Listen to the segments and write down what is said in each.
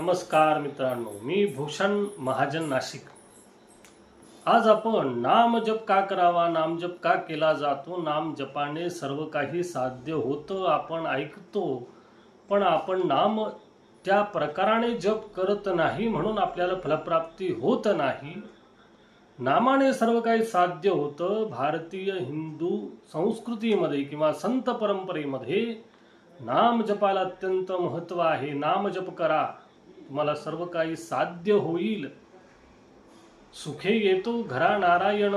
नमस्कार मित्रांनो मी भूषण महाजन नाशिक. आज आपण नाम जप का करावा नामजप का केला जातो नाम जपाने सर्व काही साध्य होतं आपण ऐकतो पण आपण नाम त्या प्रकाराने जप करत नाही म्हणून आपल्याला फलप्राप्ती होत नाही. नामाने सर्व काही साध्य होतं भारतीय हिंदू संस्कृतीमध्ये किंवा संत परंपरेमध्ये नाम जपाला अत्यंत महत्त्व आहे. नाम जप करा. तुम्हाला सर्व काही साध्य होईल. सुखे येतो घरा नारायण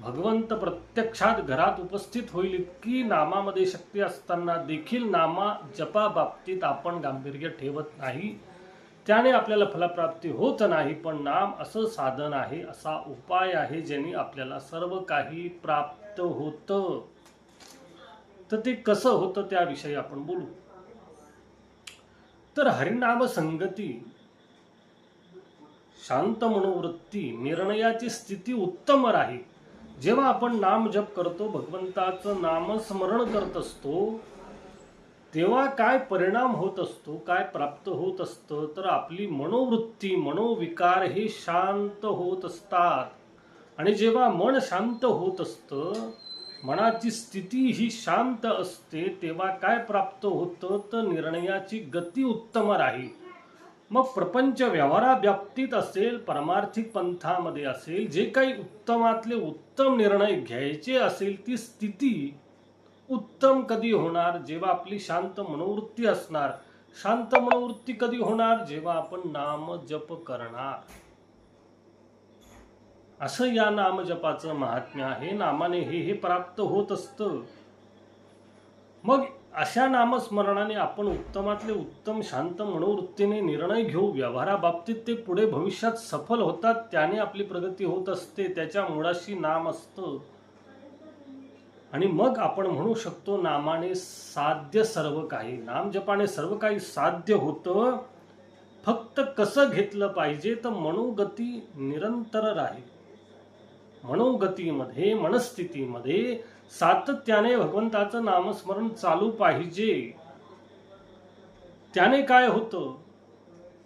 भगवंत प्रत्यक्षात घरात उपस्थित होईल इतकी नामामध्ये शक्ती असताना देखील नामा जपा बाबतीत आपण गांभीर्य ठेवत नाही. त्याने आपल्याला फलप्राप्ती होत नाही पण नाम असं साधन आहे असा उपाय आहे ज्याने आपल्याला सर्व काही प्राप्त होतं. तर ते कसं होतं त्याविषयी आपण बोलू. तर हरिनाम संगती शांत मनोवृत्ती निर्णयाची स्थिती उत्तम राहील जेव्हा आपण नाम जप करतो भगवंताचं नामस्मरण करत असतो तेव्हा काय परिणाम होत असतो काय प्राप्त होत असतं तर आपली मनोवृत्ती मनोविकार हे शांत होत असतात. आणि जेव्हा मन शांत होत असतं मनाची स्थिती ही शांत असते तेव्हा काय प्राप्त होतं तर निर्णयाची गती उत्तम राहील मग प्रपंच व्यवहाराव्याप्तीत असेल परमार्थिक पंथामध्ये असेल जे काही उत्तमातले उत्तम निर्णय घ्यायचे असेल ती स्थिती उत्तम कधी होणार? जेव्हा आपली शांत मनोवृत्ती असणार. शांत मनोवृत्ती कधी होणार? जेव्हा आपण नाम जप करणार. असं या नामजपाचं महात्म्य आहे नामाने हे हे प्राप्त होत असतं. मग अशा नामस्मरणाने आपण उत्तमातले उत्तम शांत मनोवृत्तीने निर्णय घेऊ व्यवहाराबाबतीत ते पुढे भविष्यात सफल होतात त्याने आपली प्रगती होत असते त्याच्या मुळाशी नाम असतं. आणि मग आपण म्हणू शकतो नामाने साध्य सर्व काही. नाम जपाने सर्व काही साध्य होतं. फक्त कसं घेतलं पाहिजे तर मनोगती निरंतर राहील. मनोगतीमध्ये मनस्थितीमध्ये सातत्याने भगवंताचं नामस्मरण चालू पाहिजे. त्याने काय होतं?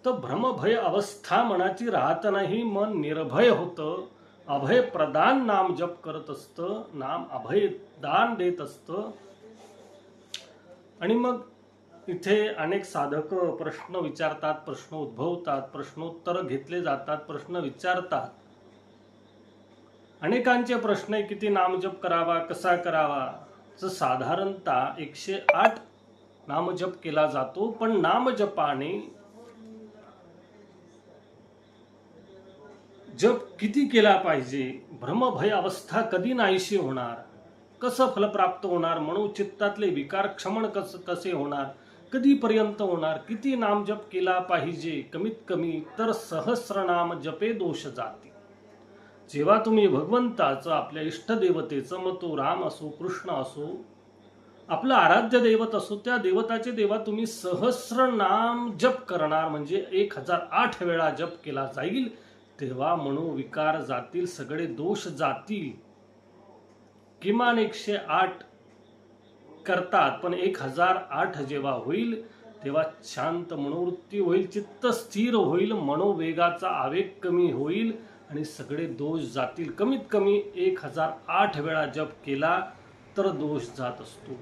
तर भ्रमभय अवस्था मनाची राहत नाही मन निर्भय होतं. अभय प्रदान नाम जप करत असतं नाम अभय दान देत असतं. आणि मग इथे अनेक साधक प्रश्न विचारतात प्रश्न उद्भवतात प्रश्नोत्तर घेतले जातात प्रश्न विचारतात. अनेकांचे प्रश्न आहे किती नामजप करावा कसा करावा? तर साधारणतः एकशे आठ नामजप केला जातो पण नामजपाने जप किती केला पाहिजे? भ्रमभय अवस्था कधी नाहीशी होणार? कसं फलप्राप्त होणार? म्हणून चित्तातले विकार क्षमण कस कसे होणार? कधीपर्यंत होणार? किती नामजप केला पाहिजे? कमीत कमी तर सहस्रनाम जपे दोष जाते जेव्हा तुम्ही भगवंताचं आपल्या इष्टदेवतेचं मग तो राम असो कृष्ण असो आपलं आराध्य दैवत असो त्या देवताचे देवा तुम्ही सहस्र नाम जप करणार म्हणजे एक हजार आठ वेळा जप केला जाईल तेव्हा मनोविकार जातील सगळे दोष जातील. किमान एकशे आठ करतात पण एक हजार आठ जेव्हा होईल तेव्हा शांत मनोवृत्ती होईल चित्त स्थिर होईल मनोवेगाचा आवेग कमी होईल आणि सगळे दोष जातील. कमीत कमी एक हजार आठ वेळा जप केला तर दोष जात असतो.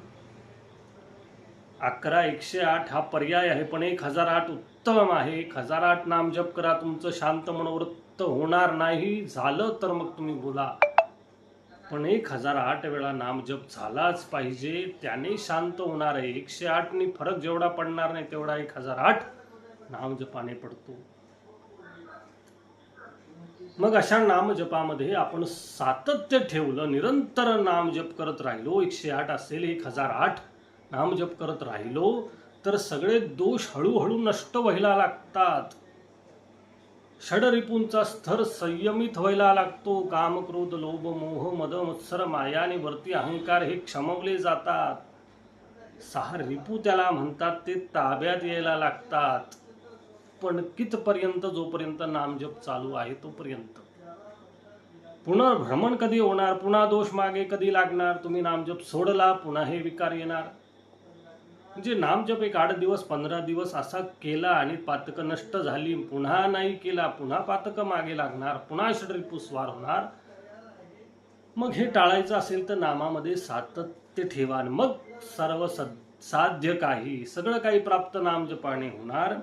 अकरा एकशे आठ हा पर्याय आहे पण एक हजार आठ उत्तम आहे. एक हजार आठ नाम जप करा तुमचं शांत मनोवृत्त होणार नाही. झालं तर मग तुम्ही बोला. पण एक हजार आठ वेळा नाम जप झालाच पाहिजे. त्याने शांत होणार आहे. एकशे आठनी फरक जेवढा पडणार नाही तेवढा एक हजार आठ नाम जपाने पडतो. मग अशा नामजपामध्ये आपण सातत्य ठेवलं निरंतर नामजप करत राहिलो एकशे आठ असेल एक हजार आठ नामजप करत राहिलो तर सगळे दोष हळूहळू नष्ट व्हायला लागतात. षडरिपूंचा स्तर संयमित व्हायला लागतो. काम क्रोध लोभ मोह मद मत्सर माया आणि वरती अहंकार हे क्षमवले जातात. सहा रिपू त्याला म्हणतात ते ताब्यात यायला लागतात. पण कितपर्यंत जोपर्यंत नामजप चालू आहे तोपर्यंत. पुन्हा भ्रमण कधी होणार पुन्हा दोष मागे कधी लागणार तुम्ही नामजप सोडला पुन्हा हे विकार येणार. म्हणजे नामजप एक आठ दिवस पंधरा दिवस असा केला आणि पातकं नष्ट झाली पुन्हा नाही केला पुन्हा पातकं मागे लागणार पुन्हा षड्रिपुस्वार होणार. मग हे टाळायचं असेल तर नामामध्ये सातत्य ठेवा आणि मग सर्व सद साध्य काही सगळं काही प्राप्त नामजपाने होणार.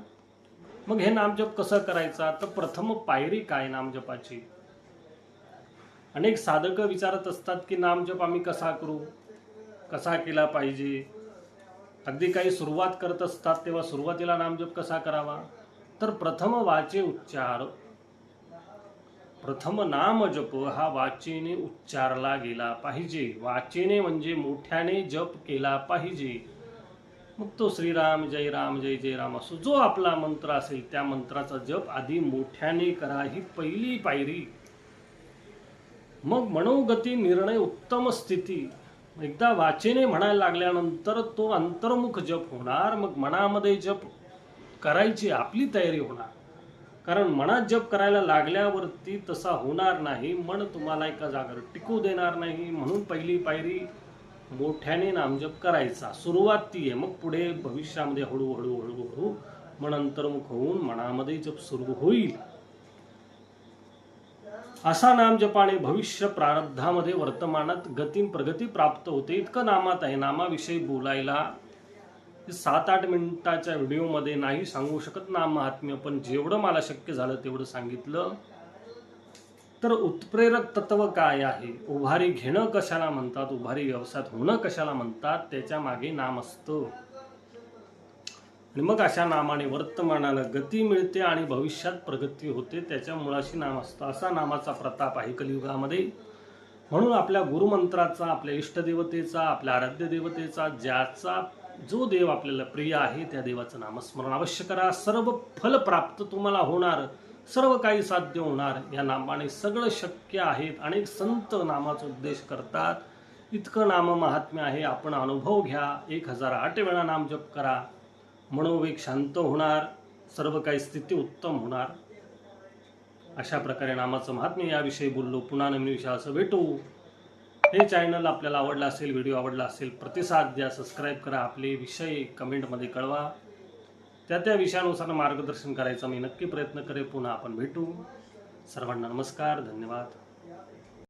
मग हे नामजप कसं करायचा? तर प्रथम पायरी काय नामजपाची? अनेक साधक विचारत असतात की नामजप आम्ही कसा करू? कसा केला पाहिजे? अगदी काही सुरुवात करत असतात तेव्हा सुरुवातीला नामजप कसा करावा? तर प्रथम वाचे उच्चार. प्रथम नामजप हा वाचेने उच्चारला गेला पाहिजे. वाचेने म्हणजे मोठ्याने जप केला पाहिजे. मग तो श्रीराम जय राम जय जय राम असो जो आपला मंत्र असेल त्या मंत्राचा जप आधी मोठ्याने करा ही पहिली पायरी. मग मनोगती निर्णय उत्तम स्थिती. एकदा वाचेने म्हणायला लागल्यानंतर तो अंतर्मुख जप होणार मग मनामध्ये जप करायची आपली तयारी होणार. कारण मनात जप करायला लागल्यावरती तसा होणार नाही मन तुम्हाला एका जागेवर टिकू देणार नाही म्हणून पहिली पायरी मोठ्याने नामजप करायचा. सुरुवात ती आहे मग पुढे भविष्यामध्ये हळूहळू हळूहळू मन अंतर्मुख होऊन मनामध्ये जप सुरू होईल. असा नामजपाने भविष्य प्रारब्धामध्ये वर्तमानात गती प्रगती प्राप्त होते. इतकं नामात आहे. नामाविषयी बोलायला सात आठ मिनिटाच्या व्हिडिओमध्ये नाही सांगू शकत नाम महात्म्य पण जेवढं मला शक्य झालं तेवढं सांगितलं. तर उत्प्रेरक तत्व काय आहे? उभारी घेणं कशाला म्हणतात? उभारी व्यवसायात होणं कशाला म्हणतात? त्याच्यामागे नाम असतं. आणि मग अशा नामाने वर्तमानाला गती मिळते आणि भविष्यात प्रगती होते. त्याच्या मुळाशी नाम असतं. असा नामाचा प्रताप आहे कलियुगामध्ये. म्हणून आपल्या गुरुमंत्राचा आपल्या इष्टदेवतेचा आपल्या आराध्य देवतेचा ज्याचा जो देव आपल्याला प्रिय आहे त्या देवाचं नामस्मरण अवश्य करा. सर्व फल प्राप्त तुम्हाला होणार. सर्व काही साध्य होणार या नामाने सगळं शक्य आहेत अनेक संत नामाचा उद्देश करतात. इतकं नाम महात्म्य आहे. आपण अनुभव घ्या. एक हजार आठ वेळा नाम जप करा. मनोवेग शांत होणार. सर्व काही स्थिती उत्तम होणार. अशा प्रकारे नामाचं महात्म्य याविषयी बोललो. पुन्हा नवीन असं भेटू. हे चॅनल आपल्याला आवडलं असेल व्हिडिओ आवडला असेल प्रतिसाद द्या सबस्क्राईब करा. आपले विषय कमेंटमध्ये कळवा. त्या त्या विषयानुसार मार्गदर्शन करायचा मी नक्की प्रयत्न करेन. पुन्हा आपण भेटू. सर्वांना नमस्कार धन्यवाद.